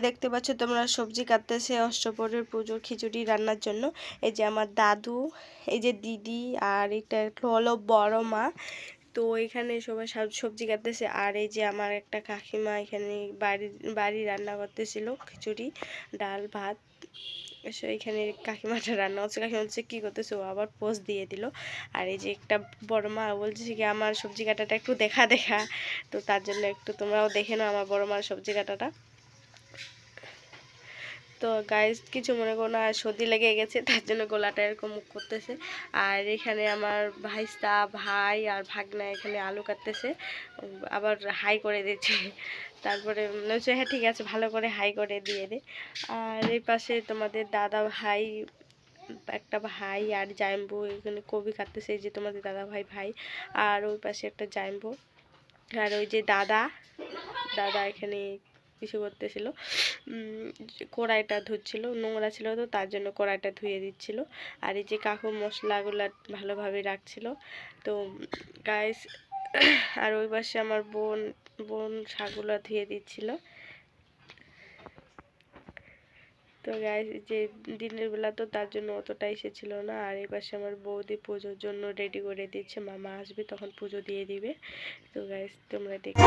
দেখতে পাচ্ছ তোমরা সবজি কাটতেছে, অষ্টপরের পুজোর খিচুড়ি রান্নার জন্য। এই যে আমার দাদু, এই যে দিদি আর এটা হলো বড় মা। তো এখানে সবাই সব- সবজি কাটতেছে। আর এই যে আমার একটা কাকিমা এখানে বাড়ি বাড়ি রান্না করতেছিল, খিচুড়ি, ডাল, ভাত। এসো এখানে কাকিমাটা রান্না হচ্ছে কাকিমা হচ্ছে কী করতেছে? ও আবার পোস্ট দিয়ে দিল। আর এই যে একটা বড় মা বলছে কি, আমার সবজি কাটাটা একটু দেখা দেখা। তো তার জন্য একটু তোমরাও দেখে নাও আমার বড় মার সবজি কাটাটা। তো গাইস কিছু মনে করো না, সর্দি লেগে গেছে, তার জন্য গলাটা এরকম মুখ করতেছে। আর এখানে আমার ভাইস্তা, ভাই আর ভাগনা এখানে আলু কাটতেছে। আবার হাই করে দিচ্ছে। তারপরে মনে হচ্ছে হ্যাঁ ঠিক আছে, ভালো করে হাই করে দিয়ে দে। আর এই পাশে তোমাদের দাদা ভাই, একটা ভাই আর জাইম্বু এখানে কবি কাটতেছে যে তোমাদের দাদা ভাই ভাই। আর ওই পাশে একটা জাইম্বু। আর ওই যে দাদা দাদা এখানে কিছু করতেছিল। কড়াইটা ধুচ্ছিল, নোংরা ছিল তো তার জন্য কড়াইটা ধুয়ে দিচ্ছিল। আর এই যে কাকু মশলাগুলো ভালোভাবে রাখছিল। তো গাইস আর ওই পাশে আমার বোন বোন শাকগুলো ধুয়ে দিচ্ছিল। তো গায়ে যে দিনের বেলা তো তার জন্য অতটা এসেছিল না। আর এপাশে আমার বৌদি পুজোর জন্য রেডি করে দিচ্ছে। মামা আসবে, তখন পুজো দিয়ে দিবে। তো গায়ে তোমরা দেখো